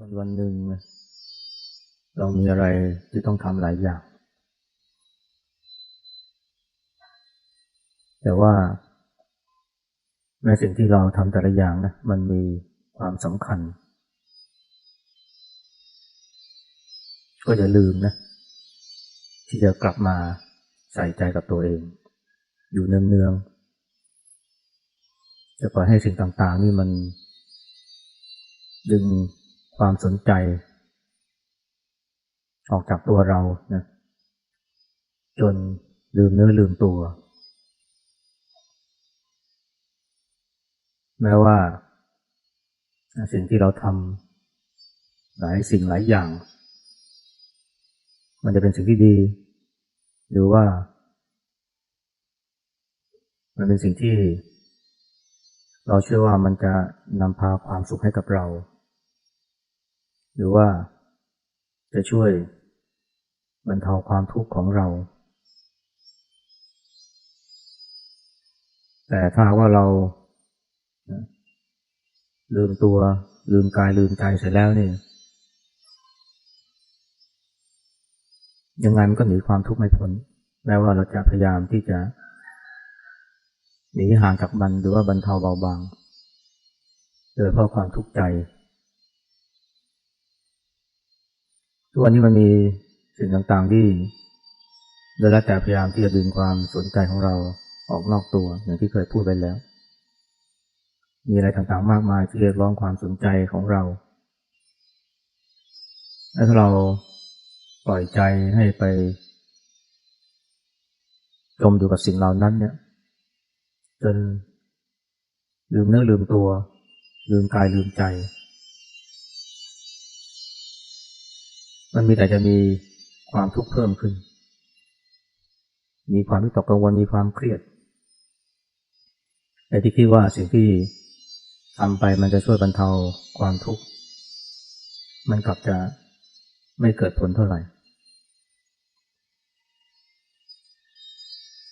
วันวันหนึ่งเรามีอะไรที่ต้องทำหลายอย่าง แต่ว่าในสิ่งที่เราทำแต่ละอย่างนะมันมีความสำคัญ ก็อย่าลืมนะ ที่จะกลับมาใส่ใจกับตัวเอง อยู่เนืองๆจะปล่อยให้สิ่งต่าง ๆ นี่มันดึง ความสนใจ ออกจากตัวเรานะจนลืมเนื้อลืมตัว แม้ว่าสิ่งที่เราทำหลายสิ่งหลายอย่าง มันจะเป็นสิ่งที่ดี หรือว่า มันเป็นสิ่งที่ เราเชื่อว่ามันจะนำพาความสุขให้กับเรา หรือว่าจะช่วยบรรเทาความทุกข์ของเรา แต่ถ้าว่าเรา ลืมตัวลืมกายลืมใจเสร็จแล้วนี่ยังไงมันก็หนีความทุกข์ไม่พ้นแม้ว่าเราจะพยายามที่จะหนีห่างจากมันหรือว่าบรรเทาเบาบางโดยเพราะความทุกข์ใจ ทุกวันนี้มันมีสิ่งต่างๆที่โดยแล้วแต่พยายามที่จะดึงความสนใจของเราออกนอกตัวอย่างที่เคยพูดไปแล้ว มีอะไรต่างๆมากมายที่เรียกร้องความสนใจของเราและถ้าเราปล่อยใจให้ไปจมอยู่กับสิ่งเหล่านั้นเนี่ย จนลืมเนื้อลืมตัว ลืมกายลืมใจ มันมีแต่จะมีความทุกข์เพิ่มขึ้น มีความวิตกกังวล มีความเครียดแต่ที่คิดว่าสิ่งที่ทำไปมันจะช่วยบรรเทาความทุกข์ มันกลับจะไม่เกิดผลเท่าไหร่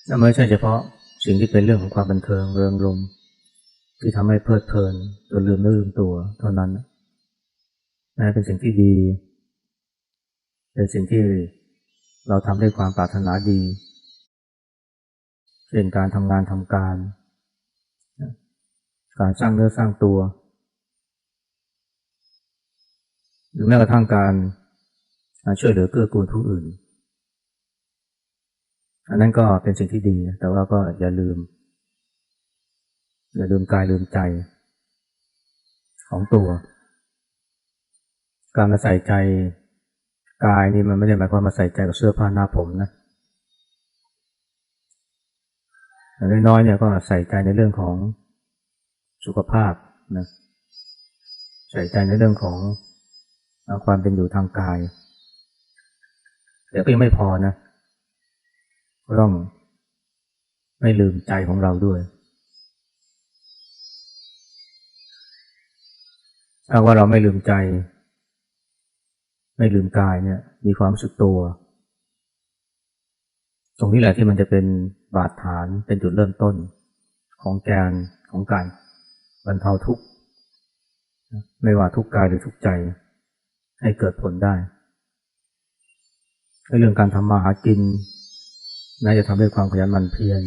และไม่ใช่เฉพาะสิ่งที่เป็นเรื่องของความบันเทิงเริงรมที่ทำให้เพลิดเพลินจนลืมเนื้อลืมตัวเท่านั้นนะเป็นสิ่งที่ดี เป็นสิ่งที่เราทำด้วยความปรารถนาดี เช่นการทำงานทำการ การสร้างเนื้อสร้างตัว หรือแม้กระทั่งการช่วยเหลือเกื้อกูลผู้อื่น อันนั้นก็เป็นสิ่งที่ดี แต่ว่าก็อย่าลืม อย่าลืมกายลืมใจ ของตัว การมาใส่ใจ กายนี่มันไม่ได้หมายความมาใส่ใจกับเสื้อผ้าหน้าผมนะน้อยๆเนี่ยก็ใส่ใจในเรื่องของสุขภาพนะใส่ใจในเรื่องของความเป็นอยู่ทางกายแต่ก็ยังไม่พอนะก็ต้องไม่ลืมใจของเราด้วยถ้าว่าเราไม่ลืมใจ ไม่ลืมกายเนี่ย มีความรู้สึกตัว ตรงนี้แหละที่มันจะเป็นบาดฐานเป็นจุดเริ่มต้นของแกนของการบรรเทาทุกข์ไม่ว่าทุกข์กายหรือทุกข์ใจ ให้เกิดผลได้เรื่องการทำมาหากินน่าจะทำด้วยความขยันหมั่นเพียร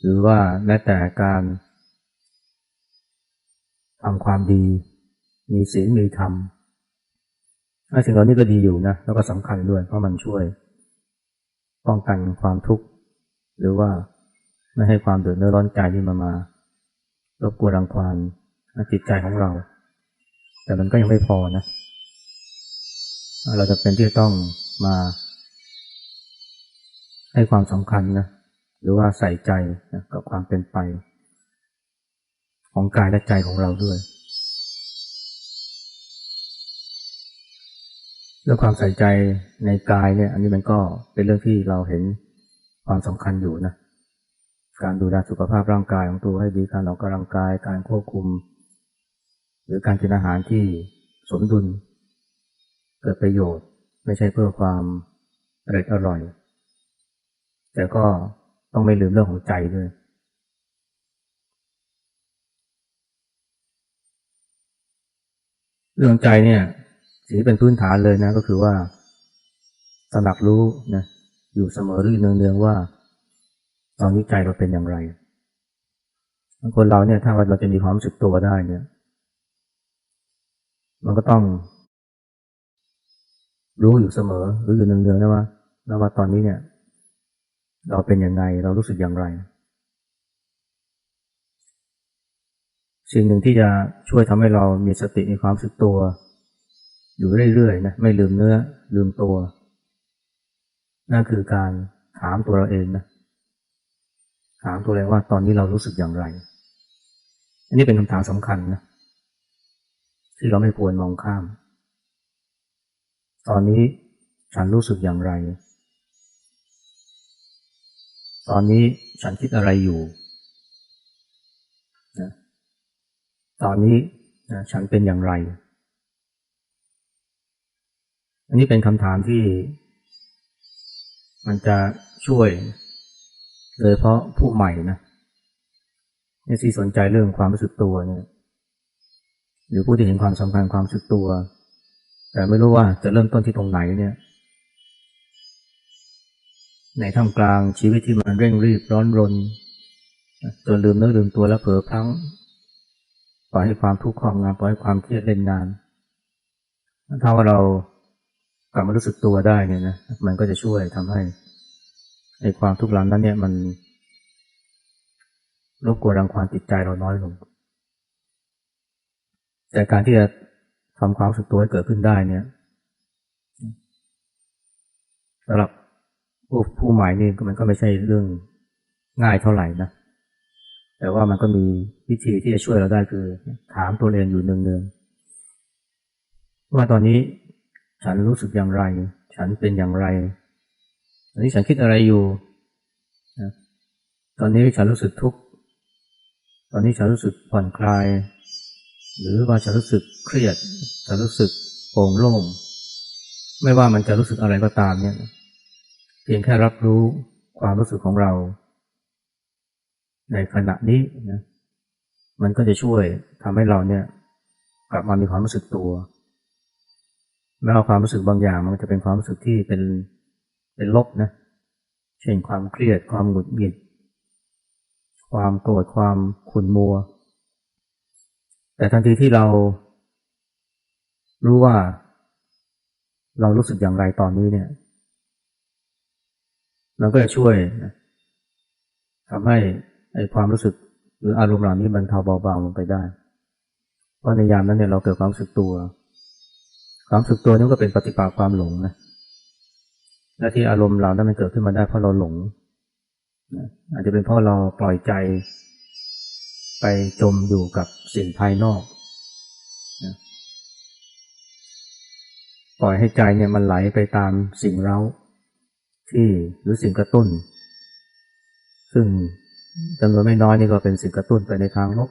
หรือว่าแม้แต่การทำความดี มีศีลมีธรรม สิ่งเหล่านี้ก็ดีอยู่นะแล้วก็สำคัญด้วยเพราะมันช่วย ป้องกันความทุกข์ หรือว่าไม่ให้ความเดือดร้อนใจที่มามารบกวนรังควานจิตใจของเรา แต่มันก็ยังไม่พอนะ เราจะเป็นที่ต้องมา ให้ความสำคัญนะหรือว่าใส่ใจนะกับความเป็นไป ของกายและใจของเราด้วย รื่องความใส่ใจในกายเนี่ย อันนี้มันก็เป็นเรื่องที่เราเห็นความสำคัญอยู่นะการดูแลสุขภาพร่างกายของตัวให้ดีการออกกำลังกายการควบคุม หรือการกินอาหารที่สมดุล เกิดประโยชน์ไม่ใช่เพื่อความอร่อยอร่อย แต่ก็ต้องไม่ลืมเรื่องของใจด้วยเรื่องใจเนี่ย สิ่งที่เป็นพื้นฐานเลยนะก็คือว่าตระหนักรู้นะอยู่เสมอหรือเนืองๆว่า ตอนนี้ใจเราเป็นอย่างไรคนเราเนี่ยถ้าเราจะมีความรู้สึกตัวได้เนี่ย มันก็ต้อง รู้อยู่เสมอรู้อยู่เนืองๆนะว่านะว่าตอนนี้เนี่ย เราเป็นอยังไงเรารู้สึกอย่างไร สิ่งหนึ่งที่จะช่วยทำให้เรามีสติมีความรู้สึกตัว อยู่เรื่อยๆนะไม่ลืมเนื้อ ลืมตัวนั่นคือการถามตัวเราเองนะถามตัวเองว่าตอนนี้เรารู้สึกอย่างไร อันนี้เป็นคำถามสำคัญนะที่เราไม่ควรมองข้าม ตอนนี้ฉันรู้สึกอย่างไร ตอนนี้ฉันคิดอะไรอยู่นะตอนนี้นะฉันเป็นอย่างไร อันนี้เป็นคำถามที่ มันจะช่วยโดยเพราะผู้ใหม่นะที่สนใจเรื่องความรู้สึกตัวเนี่ยหรือผู้ที่เห็นความสำคัญความรู้สึกตัว แต่ไม่รู้ว่าจะเริ่มต้นที่ตรงไหนเนี่ย ในท่ามกลางชีวิตที่มันเร่งรีบร้อนรนจนลืมเนื้อลืมตัวแล้วเผลอพลั้งปล่อยให้ความทุกข์ครอบงำปล่อยให้ความเครียดเล่นงานถ้าว่าเรา กลับมารู้สึกตัวได้เนี่ยนะมันก็จะช่วยทำให้ในความทุกข์เหล่านั้นเนี่ยมันรบกวนรังควานจิตใจเราน้อยลง แต่การที่จะทำความรู้สึกตัวให้เกิดขึ้นได้เนี่ยสำหรับผู้ผู้ใหม่นี่มันก็ไม่ใช่เรื่องง่ายเท่าไหร่นะ แต่ว่ามันก็มีวิธีที่จะช่วยเราได้คือ ถามตัวเองอยู่เนืองๆว่าตอนนี้ ฉันรู้สึกอย่างไร ฉันเป็นอย่างไรตอนนี้ฉันคิดอะไรอยู่ตอนนี้ฉันรู้สึกทุกข์ ตอนนี้ฉันรู้สึกผ่อนคลาย หรือว่าฉันรู้สึกเครียด ฉันรู้สึกโปร่งโล่ง ไม่ว่ามันจะรู้สึกอะไรก็ตามเนี่ย เพียงแค่รับรู้ความรู้สึกของเรา ในขณะนี้นะ มันก็จะช่วยทำให้เราเนี่ย กลับมามีความรู้สึกตัว แม้ว่าความรู้สึกบางอย่างมันจะเป็นความรู้สึกที่เป็นเป็นลบนะ เช่นความเครียด ความหงุดหงิด ความโกรธ ความขุ่นมัว แต่ทันทีที่เรา รู้ว่า เรารู้สึกอย่างไรตอนนี้เนี่ยมันก็จะช่วยทำให้ไอความรู้สึกหรืออารมณ์เหล่านี้บรรเทาเบาบางลงไปได้ เพราะในยามนั้นเนี่ยเราเกิดความรู้สึกตัว ความสึกตัวนี่ก็เป็นปฏิปักษ์ความหลงนะและที่อารมณ์เรานั้มันเกิดขึ้นมาได้เพราะเราหลงอาจจะเป็นเพราะเราปล่อยใจ ไปจมอยู่กับสิ่งภายนอกนะปล่อยให้ใจเนี่ยมันไหลไปตามสิ่งเร้าที่หรือสิ่งกระตุ้น ซึ่งจำนวนไม่น้อยนี่ก็เป็นสิ่งกระตุ้นไปในทางลบ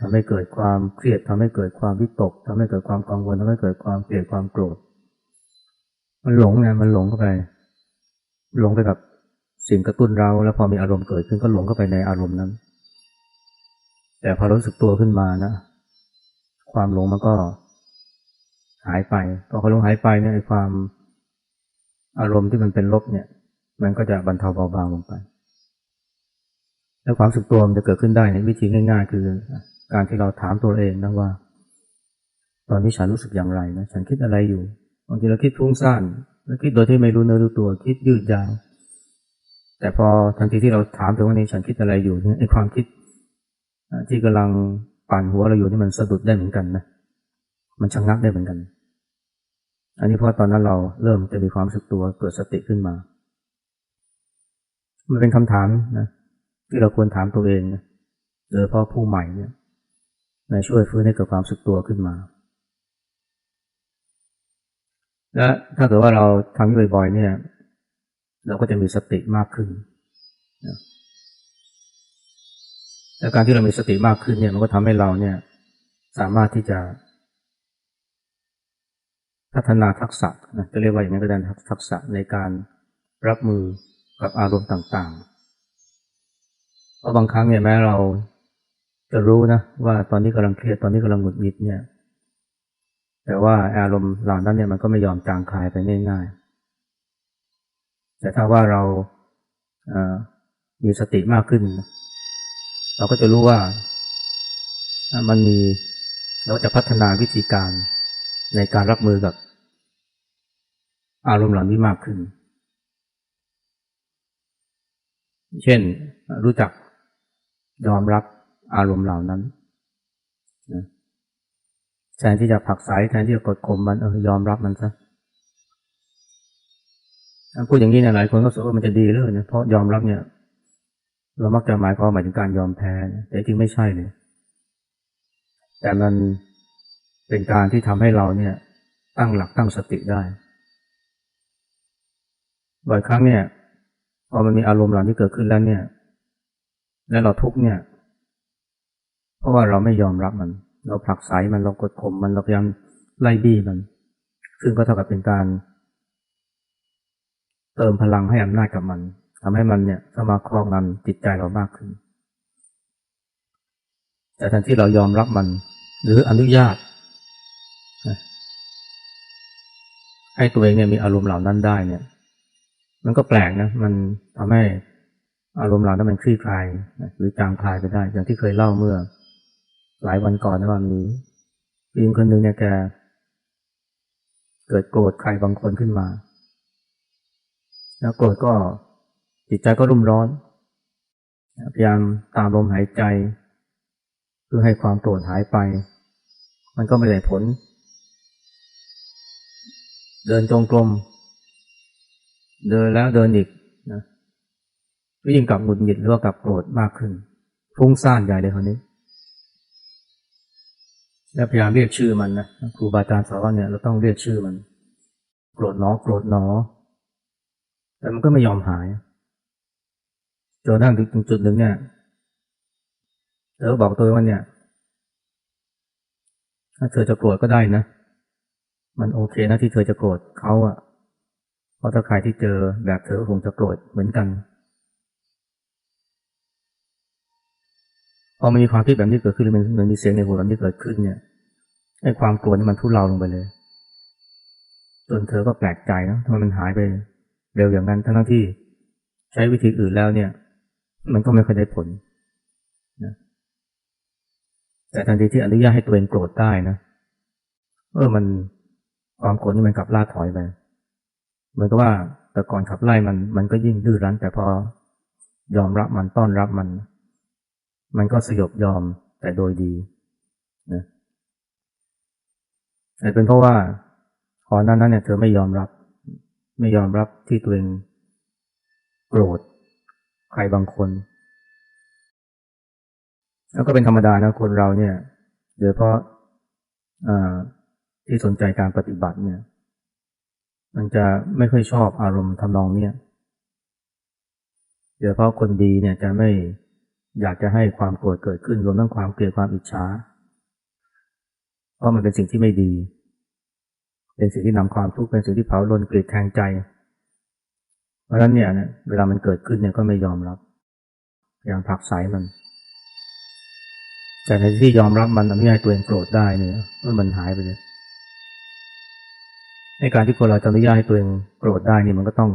ทำให้เกิดความเครียดทำให้เกิดความวิตกทำให้เกิดความกังวลทำให้เกิดความเกลียดความโกรธ มันหลงไงมันหลงเข้าไป หลงไปกับสิ่งกระตุ้นเรา แล้วพอมีอารมณ์เกิดขึ้นก็หลงเข้าไปในอารมณ์นั้น แต่พอรู้สึกตัวขึ้นมานะ ความหลงมันก็หายไปพอความหลงหายไปเนี่ยความอารมณ์ที่มันเป็นลบเนี่ย มันก็จะบรรเทาเบาบางลงไป แล้วความสึกตัวมันจะเกิดขึ้นได้ในวิธีง่ายๆ คือ การที่เราถามตัวเองนะว่า ตอนนี้ฉันรู้สึกอย่างไรนะฉันคิดอะไรอยู่บางทีเราคิดฟุ้งซ่านแล้วคิดโดยที่ไม่รู้เนื้อรู้ตัวคิดยืดยาวแต่พอทันทีที่เราถามถึงว่านี้ฉันคิดอะไรอยู่เนี่ยไอ้ความคิดที่กำลังปั่นหัวเราอยู่นี่มันสะดุดได้เหมือนกันนะมันชะงงักได้เหมือนกัน อันนี้เพราะตอนนั้นเราเริ่มจะมีความสึกตัวเกิดสติขึ้นมามันเป็นคำถามนะที่เราควรถามตัวเองนะโดยเพราะผู้ใหม่เนี่ย ช่วยฟื้นให้เกิดความสึกตัวขึ้นมา และถ้าเกิดว่าเราทำบ่อยๆเนี่ย เราก็จะมีสติมากขึ้นและการที่เรามีสติมากขึ้นเนี่ยมันก็ทำให้เราเนี่ย สามารถที่จะ พัฒนาทักษะนะจะเรียกว่าอย่างนี้ก็ได้ทักษะในการรับมือกับอารมณ์ต่างๆ เพราะบางครั้งเนี่ยแม้เรา จะรู้นะว่าตอนนี้กำลังเครียดตอนนี้กำลังหงุดหงิดเนี่ย แต่ว่าอารมณ์เหล่านั้นเนี่ยมันก็ไม่ยอมจางคลายไปง่ายๆ แต่ถ้าว่าเรามีสติมากขึ้น เราก็จะรู้ว่ามันมีเราจะพัฒนาวิธีการในการรับมือกับอารมณ์เหล่านี้มากขึ้น เช่นรู้จักยอมรับ อารมณ์เหล่านั้นแทนที่จะผักสายแทนที่จะกดข่มมันเออยอมรับมันซะพูดอย่างนี้เนี่ยหลายคนก็สว่ามันจะดีเลยนะเพราะยอมรับเนี่ย เรามักจะหมายความหมายถึงการยอมแพ้แต่จริงไม่ใช่เลยแต่มันเป็นการที่ทำให้เราเนี่ย ตั้งหลักตั้งสติได้บ่อยครั้งเนี่ยพอมันมีอารมณ์เหล่านี้เกิดขึ้นแล้วเนี่ย แล้วเราทุกเนี่ย เพราะว่าเราไม่ยอมรับมัน เราผลักไสมันเรากดข่มมันเราพยายามไล่บี้มัน ซึ่งก็เท่ากับเป็นการ เติมพลังให้อำนาจกับมันทำให้มันเนี่ยสมาครองงำจิตใจเรามากขึ้น แต่แทนที่เรายอมรับมัน หรืออนุญาต ให้ตัวเองเนี่ยมีอารมณ์เหล่านั้นได้เนี่ย มันก็แปลกนะ มันทำให้อารมณ์เหล่านั้นมันคลี่คลายหรือจางคลายไปได้ อย่างที่เคยเล่าเมื่อ หลายวันก่อนนะว่ามีผู้หญิงคนหนึ่งเนี่ยแกเกิดโกรธใครบางคนขึ้นมา แล้วโกรธก็จิตใจก็รุ่มร้อน พยายามตามลมหายใจ เพื่อให้ความโกรธหายไป มันก็ไม่ได้ผล เดินจงกรมเดินแล้วเดินอีกนะก็ยิ่งกลับหงุดหงิดหรือว่ากลับโกรธมากขึ้นฟุ้งซ่านใหญ่เลยคนนี้ แล้วพยายามเรียกชื่อมันนะครูบาอาจารย์สอนว่าเนี่ยเราต้องเรียกชื่อมัน โกรธหนอโกรธหนอ แต่มันก็ไม่ยอมหายจนทั้งถึงจุดหนึ่งเนี่ยเธอบอกตัวว่าเนี่ย ถ้าเธอจะโกรธก็ได้นะ มันโอเคนะที่เธอจะโกรธเขาอะเพราะถ้าใครที่เจอแบบเธอคงจะโกรธเหมือนกัน พอมันมีความคิดแบบนี้เกิดขึ้นหรือมันมีเสียงในหัวแบบนี้เกิดขึ้นเนี่ยไอ้ความโกรธนี่มันทุเลาลงไปเลยจนเธอก็แปลกใจนะทำไมมันหายไปเร็วอย่างนั้นทั้งที่ใช้วิธีอื่นแล้วเนี่ย มันก็ไม่ค่อยได้ผลนะแต่ทันทีที่อนุญาตให้ตัวเองโกรธได้นะเออมันความโกรธนี่มันกลับล่าถอยไปเหมือนกับว่าแต่ก่อนขับไล่มันมันก็ยิ่งดื้อรั้น แต่พอยอมรับมันต้อนรับมัน มันก็สยบยอมแต่โดยดีนะแต่เป็นเพราะว่าก่อนนั้นนั้นเนี่ยเธอไม่ยอมรับ ไม่ยอมรับที่ตัวเองโกรธใครบางคน แล้วก็เป็นธรรมดานะคนเราเนี่ยโดยเพราะที่สนใจการปฏิบัติเนี่ย มันจะไม่ค่อยชอบอารมณ์ทำนองเนี่ยโดยเพราะคนดีเนี่ยจะไม่ อยากจะให้ความโกรธเกิดขึ้นรวมทั้งความเกลียดความอิจฉาเพราะมันเป็นสิ่งที่ไม่ดี เป็นสิ่งที่นำความทุกข์เป็นสิ่งที่เผาลนเกลียดแทงใจ เพราะฉะนั้นเนี่ยเวลามันเกิดขึ้นเนี่ยก็ไม่ยอมรับ อย่างผักสายมัน แต่ในที่ยอมรับมันทำให้ตัวเองโกรธได้เนี่ยมันหายไปเลยในการที่คนเราจะอนุญาตให้ตัวเองโกรธได้นี่มันก็ต้อง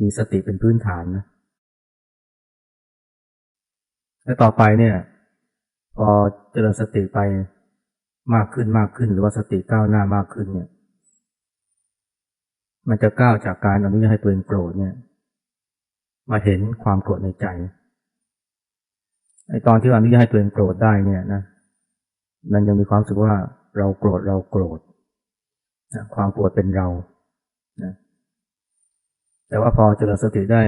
มีสติเป็นพื้นฐานนะ และต่อไปเนี่ย พอเจริญสติไปมากขึ้นมากขึ้น หรือว่าสติก้าวหน้ามากขึ้นเนี่ย มันจะก้าวจากการอนุญาตให้ตัวเองโกรธเนี่ย มาเห็นความโกรธในใจไอตอนที่อนุญาตให้ตัวเองโกรธได้เนี่ยนะมันยังมีความรู้สึกว่าเราโกรธเราโกรธความปวดเป็นเรานะแต่ว่าพอเจริญสติได้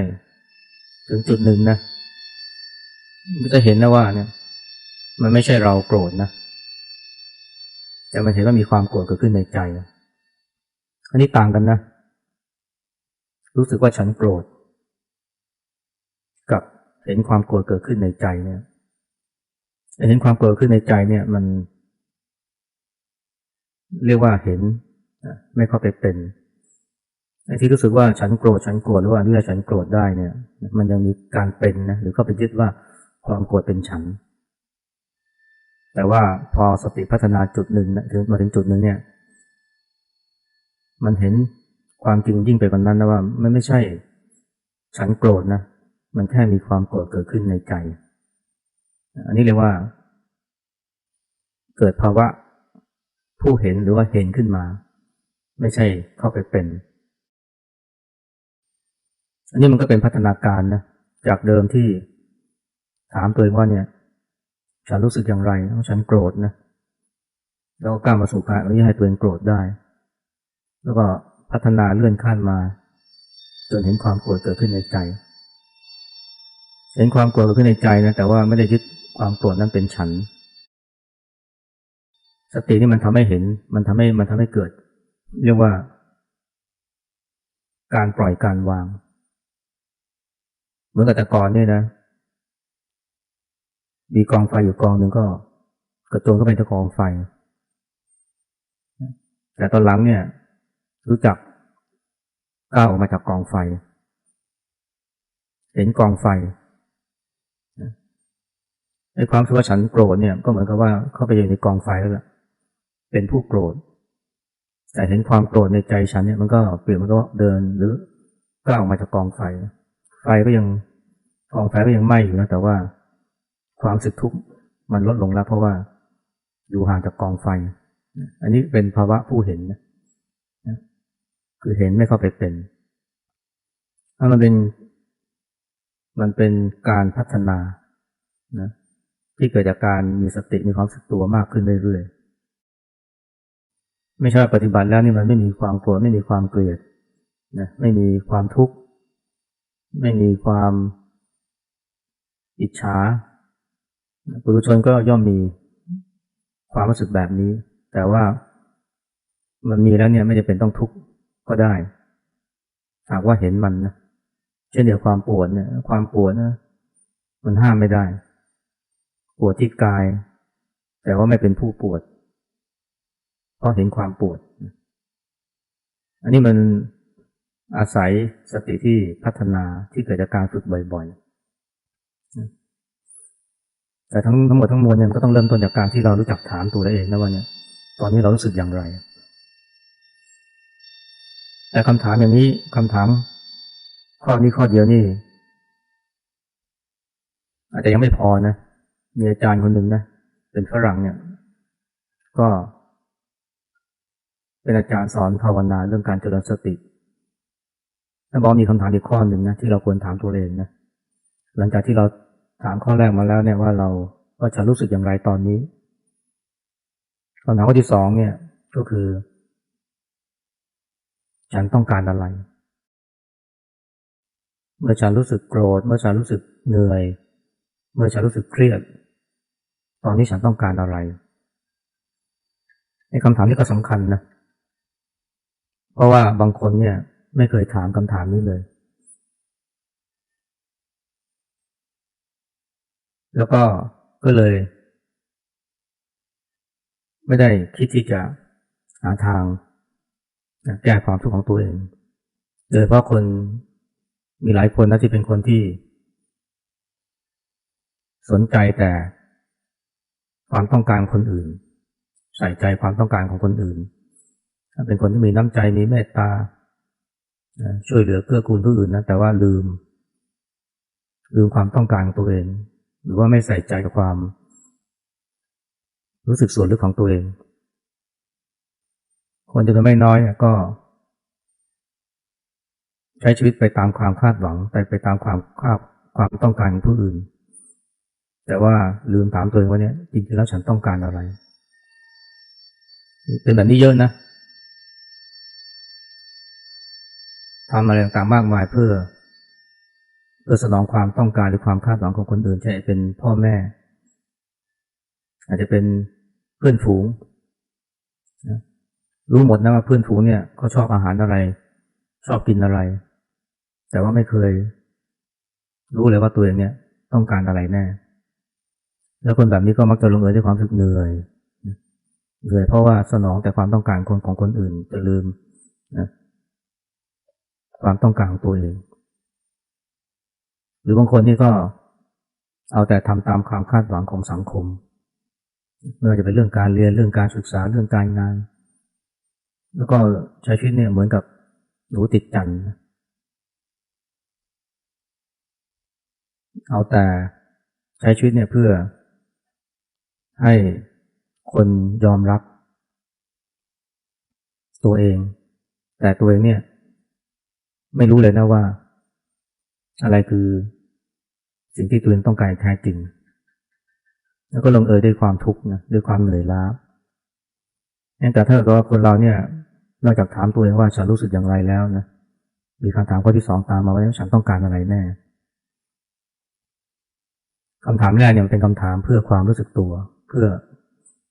ถึงจุดหนึ่งนะ มันจะเห็นนะว่าเนี่ย มันไม่ใช่เราโกรธนะแต่มันเห็นว่ามีความโกรธเกิดขึ้นในใจ อันนี้ต่างกันนะ รู้สึกว่าฉันโกรธ กับเห็นความโกรธเกิดขึ้นในใจเนี่ยเห็นความโกรธขึ้นในใจเนี่ย มัน เรียกว่าเห็นไม่เข้าไปเป็นไอ้ที่รู้สึกว่าฉันโกรธฉันโกรธหรือว่านี่ฉันโกรธได้เนี่ย มันยังมีการเป็นนะหรือเข้าไปยึดว่า ความโกรธเป็นฉัน แต่ว่าพอสติพัฒนาจุดหนึ่งนะถึงมาถึงจุดหนึ่งเนี่ย มันเห็นความจริงยิ่งไปกว่านั้นนะว่ามันไม่ใช่ฉันโกรธนะ มันแค่มีความโกรธเกิดขึ้นในใจ อันนี้เรียกว่า เกิดภาวะผู้เห็นหรือว่าเห็นขึ้นมา ไม่ใช่เข้าไปเป็น อันนี้มันก็เป็นพัฒนาการนะจากเดิมที่ ถามตัวเองว่าเนี่ย ฉันรู้สึกอย่างไรฉันโกรธนะแล้วก็กล้ามาสู่การอนุญาตให้ตัวเองโกรธได้ แล้วก็พัฒนาเลื่อนขั้นมา จนเห็นความโกรธเกิดขึ้นในใจ เห็นความโกรธเกิดขึ้นในใจนะแต่ว่าไม่ได้ยึดความโกรธนั้นเป็นฉัน สตินี่มันทำให้เห็น มันทำให้มันทำให้เกิด เรียกว่า การปล่อยการวาง เหมือนกับแต่ก่อนเนี่ยนะ มีกองไฟอยู่กองหนึ่งก็ กระโจนเข้าไปในกองไฟ แต่ตอนหลังเนี่ย รู้จักก้าวออกมาจากกองไฟ เห็นกองไฟไอ้ความรู้ว่าฉันโกรธเนี่ยก็เหมือนกับว่าเข้าไปอยู่ในกองไฟแล้วล่ะเป็นผู้โกรธ แต่เห็นความโกรธในใจฉันเนี่ยมันก็เปลี่ยนมันก็เดินหรือก้าวออกมาจากกองไฟ ไฟก็ยังกองไฟก็ยังไหม้อยู่นะแต่ว่า ความสึกทุกข์มันลดลงแล้ว เพราะว่าอยู่ห่างจากกองไฟ อันนี้เป็นภาวะผู้เห็นนะคือเห็นไม่เข้าไปเป็นถ้ามันเป็น มันเป็นการพัฒนานะที่เกิดจากการมีสติมีความสึกตัวมากขึ้นเรื่อยๆ ไม่ใช่ปฏิบัติแล้วนี่มันไม่มีความโกรธไม่มีความเกลียดนะไม่มีความทุกข์ ไม่มีความอิจฉา ปุถุชนก็ย่อมมีความรู้สึกแบบนี้ แต่ว่ามันมีแล้วเนี่ยไม่จะเป็นต้องทุกข์ก็ได้ หากว่าเห็นมันนะ เช่นเดียวความปวดเนี่ย ความปวดนะมันห้ามไม่ได้ ปวดที่กาย แต่ว่าไม่เป็นผู้ปวด เพราะเห็นความปวด อันนี้มันอาศัยสติที่พัฒนาที่เกิดจากการฝึกบ่อย ๆ แต่ทั้งทั้งหมดทั้งมวลเนี่ยก็ต้องเริ่มต้นจากการที่เรารู้จักถามตัวเราเองนะว่าเนี่ยตอนนี้เรารู้สึกอย่างไร แต่คำถามอย่างนี้คำถาม ข้อนี้ข้อเดียวนี่ อาจจะยังไม่พอนะมีอาจารย์คนหนึ่งนะเป็นฝรั่งเนี่ย ก็ เป็นอาจารย์สอนภาวนาเรื่องการเจริญสติแล้วบอกมีคำถามอีกข้อหนึ่งนะที่เราควรถามตัวเองนะหลังจากที่เรา ถามข้อแรกมาแล้วเนี่ยว่าเราก็จะรู้สึกอย่างไรตอนนี้คำถามข้อที่สองเนี่ยก็คือ ฉันต้องการอะไร เมื่อฉันรู้สึกโกรธ เมื่อฉันรู้สึกเหนื่อย เมื่อฉันรู้สึกเครียด ตอนนี้ฉันต้องการอะไรในคำถามนี้ก็สำคัญนะ เพราะว่าบางคนเนี่ยไม่เคยถามคำถามนี้เลย แล้วก็ก็เลย ไม่ได้คิดที่จะหาทางแก้ความทุกข์ของตัวเอง โดยเพราะคนมีหลายคนนะที่เป็นคนที่ สนใจแต่ ความต้องการคนอื่น ใส่ใจความต้องการของคนอื่น เป็นคนที่มีน้ำใจมีเมตตาช่วยเหลือเกื้อกูลผู้อื่นนะแต่ว่าลืม ลืมความต้องการของตัวเอง หรือว่าไม่ใส่ใจกับความ รู้สึกส่วนลึกของตัวเอง คนจำนวนไม่น้อยก็ ใช้ชีวิตไปตามความคาดหวัง ไปไปตามความคาดความต้องการของผู้อื่น แต่ว่าลืมถามตัวเองว่าเนี่ยจริงๆแล้วฉันต้องการอะไร เป็นแบบนี้เยอะนะทำอะไรต่างๆมากมายเพื่อ เพื่อสนองความต้องการหรือความคาดหวังของคนอื่นใช่เป็นพ่อแม่ อาจจะเป็นเพื่อนฝูงรู้หมดนะว่าเพื่อนฝูงเนี่ยเขาชอบอาหารอะไร ชอบกินอะไร แต่ว่าไม่เคย รู้เลยว่าตัวเองเนี่ย ต้องการอะไรแน่ แล้วคนแบบนี้ก็มักจะลงเอยด้วยความสึกเหนื่อยเหนื่อยเพราะว่าสนองแต่ความต้องการคนของคนอื่นจะลืมนะความต้องการของตัวเอง หรือบางคนที่ก็เอาแต่ทำตามความคาดหวังของสังคมไม่ว่าจะเป็นเรื่องการเรียนเรื่องการศึกษาเรื่องการงาน แล้วก็ใช้ชีวิตเนี่ยเหมือนกับหนูติดจันทร์เอาแต่ใช้ชีวิตเนี่ยเพื่อ ให้คนยอมรับ ตัวเอง แต่ตัวเองเนี่ย ไม่รู้เลยนะว่า อะไรคือ สิ่งที่ตัวเองต้องการแท้จริง แล้วก็ลงเอยด้วยความทุกข์นะด้วยความเหนื่อยล้าแต่ถ้าเกิดว่าคนเราเนี่ยนอกจากถามตัวเองว่าฉันรู้สึกอย่างไรแล้วนะมีคำถามข้อที่สองตามมาว่าฉันต้องการอะไรแน่คำถามแรกเนี่ยเป็นคำถามเพื่อความรู้สึกตัว เพื่อ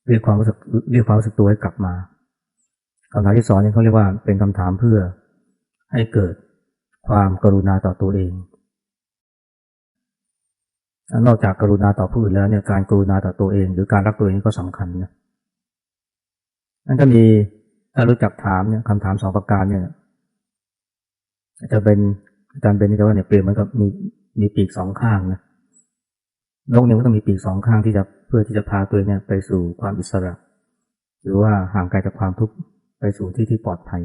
เรียกความรู้สึกเรียกความรู้สึกตัวให้กลับมาคำถามที่สองเนี่ยเขาเรียกว่าเป็นคำถามเพื่อให้เกิดความกรุณาต่อตัวเอง นอกจากกรุณาต่อผู้อื่นแล้วเนี่ยการกรุณาต่อตัวเอง หรือการรักตัวเองก็สำคัญนะนั่นก็มีถ้ารู้จักถามเนี่ยคำถามสองประการเนี่ยจะเป็นอาจารย์เป็นนี่ก็ว่าเนี่ยเปลี่ยนเหมือนกับมีมีปีกสองข้างนะนกเนี่ยก็ต้องมีปีกสองข้างที่จะเพื่อที่จะพาตัวเนี่ยไปสู่ความอิสระ หรือว่าห่างไกลจากความทุกข์ไปสู่ที่ที่ปลอดภัย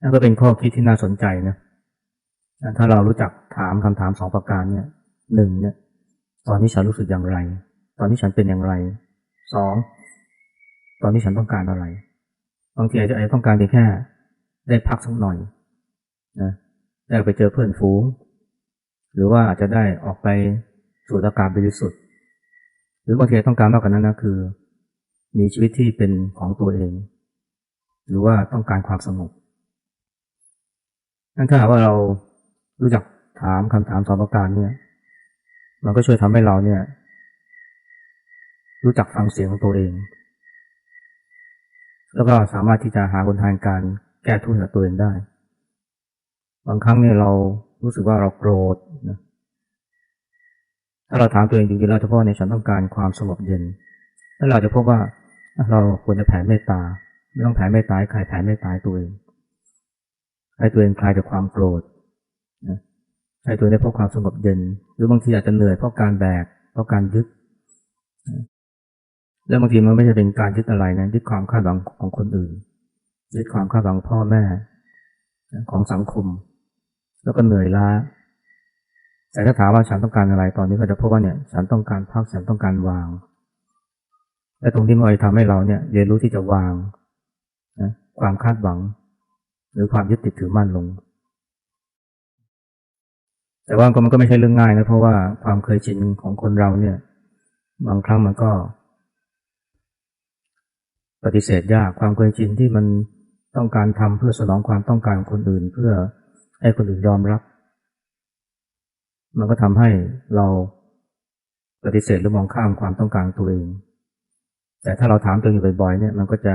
นั่นก็เป็นข้อคิดที่น่าสนใจนะถ้าเรารู้จักถามคำถามสองประการเนี่ย หนึ่งเนี่ย ตอนนี้ฉันรู้สึกอย่างไร ตอนนี้ฉันเป็นอย่างไรสองตอนนี้ฉันต้องการอะไร บางทีอาจจะต้องการเพียงแค่ ได้พักสักหน่อยนะได้ไปเจอเพื่อนฝูง หรือว่าอาจจะได้ออกไปสูดอากาศบริสุทธิ์หรือบางทีต้องการมากกว่านั้นนะคือ มีชีวิตที่เป็นของตัวเอง หรือว่าต้องการความสงบนั่นถ้าว่าเรารู้จักถามคำถามสองประการเนี่ย มันก็ช่วยทำให้เราเนี่ย รู้จักฟังเสียงของตัวเอง แล้วก็สามารถที่จะหาคนทางการแก้ทุกข์กับตัวเองได้ บางครั้งเนี่ยเรารู้สึกว่าเราโกรธนะถ้าเราถามตัวเองจริงๆแล้วเฉพาะในฉันต้องการความสงบเย็น แล้วเราจะพบว่าเราควรจะแผ่เมตตาไม่ต้องแผ่เมตตาให้ใครแผ่เมตตาตัวเองให้ตัวเองคลายจากความโกรธ ให้ตัวเองได้พบความสงบเย็น หรือบางทีอาจจะเหนื่อยเพราะการแบก เพราะการยึด แล้วบางทีมันไม่ใช่เป็นการยึดอะไรนะยึดความคาดหวังของคนอื่น ยึดความคาดหวังพ่อแม่ของสังคม แล้วก็เหนื่อยล้า แต่ถ้าถามว่าฉันต้องการอะไรตอนนี้ก็จะพบว่าเนี่ย ฉันต้องการพักฉันต้องการวางและตรงที่มันจะทำให้เราเนี่ยเรียนรู้ที่จะวางนะความคาดหวัง หรือความยึดติดถือมั่นลง แต่ว่าก็มันก็ไม่ใช่เรื่องง่ายนะเพราะว่าความเคยชินของคนเราเนี่ย บางครั้งมันก็ ปฏิเสธยากความเคยชินที่มันต้องการทำเพื่อสนองความต้องการของคนอื่น เพื่อให้คนอื่นยอมรับ มันก็ทำให้เราปฏิเสธหรือมองข้ามความต้องการตัวเอง แต่ถ้าเราถามตัวเองบ่อยๆเนี่ยมันก็จะ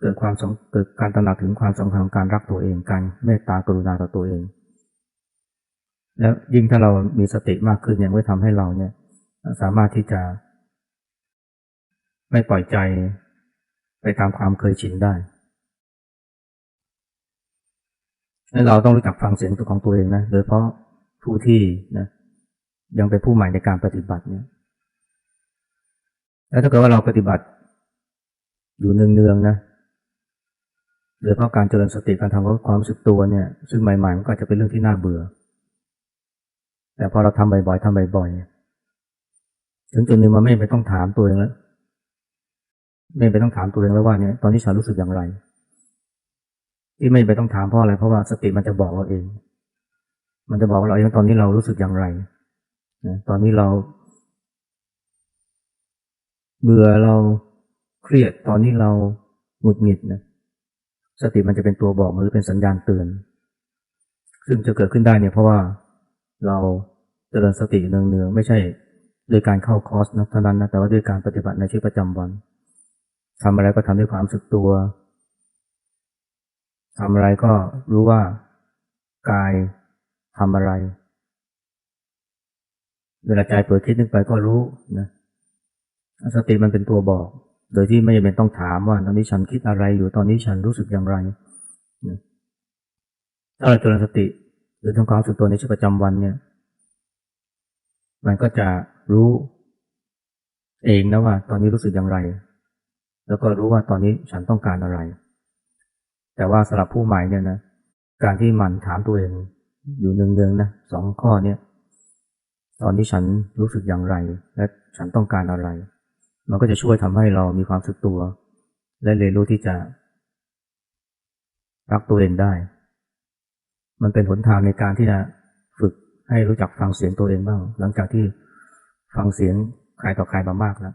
เกิดความเกิดการตระหนักถึงความสำคัญของการรักตัวเองการเมตตากรุณาต่อตัวเอง แล้วยิ่งถ้าเรามีสติมากขึ้นเนี่ยก็ทำให้เราเนี่ย สามารถที่จะ ไม่ปล่อยใจไปตามความเคยชินได้เราต้องรู้จักฟังเสียงตัวของตัวเองนะ โดยเพราะผู้ที่นะยังเป็นผู้ใหม่ในการปฏิบัติเนี่ย แล้วถ้าเกิดว่าเราปฏิบัติ อยู่เนืองๆนะ โดยเพราะการเจริญสติการทำความรู้สึกตัวเนี่ย ซึ่งใหม่ๆมันก็จะเป็นเรื่องที่น่าเบื่อ แต่พอเราทำบ่อยๆทำบ่อยๆถึงจุดหนึ่งมันไม่ไปต้องถามตัวเองแล้วไม่ไปต้องถามตัวเองแล้วว่าเนี่ยตอนนี้ฉันรู้สึกอย่างไร ที่ไม่ไปต้องถามเพราะอะไรเพราะว่าสติมันจะบอกเราเอง มันจะบอกเราเองตอนนี้เรารู้สึกอย่างไรตอนนี้เรา เบื่อเราเครียดตอนนี้เราหงุดหงิดนะสติมันจะเป็นตัวบอกหรือเป็นสัญญาณเตือน ซึ่งจะเกิดขึ้นได้เนี่ยเพราะว่า เราเจริญสติเนืองๆไม่ใช่โดยการเข้าคอร์สนะเท่านั้นนะแต่ว่าด้วยการปฏิบัติในชีวิตประจำวันทำอะไรก็ทำด้วยความสึกตัวทำอะไรก็รู้ว่ากายทำอะไร เวลาใจเปิดคิดนึกไปก็รู้นะสติมันเป็นตัวบอก โดยที่ไม่จำเป็นต้องถามว่าตอนนี้ฉันคิดอะไรอยู่ตอนนี้ฉันรู้สึกอย่างไรถ้าเราเจริญสติ หรือทำความสึกตัวในชีวิตประจำวันเนี่ย มันก็จะรู้เองนะว่า ตอนนี้รู้สึกอย่างไร แล้วก็รู้ว่าตอนนี้ฉันต้องการอะไร แต่ว่าสำหรับผู้ใหม่เนี่ยนะ การที่มันถามตัวเองอยู่เนืองๆนะสองข้อเนี่ยตอนที่ฉันรู้สึกอย่างไร และฉันต้องการอะไร มันก็จะช่วยทำให้เรามีความสึกตัว และเรียนรู้ที่จะรักตัวเองได้ มันเป็นหนทางในการที่จะฝึกให้รู้จักฟังเสียงตัวเองบ้าง หลังจากที่ฟังเสียงใครต่อใครมามากแล้ว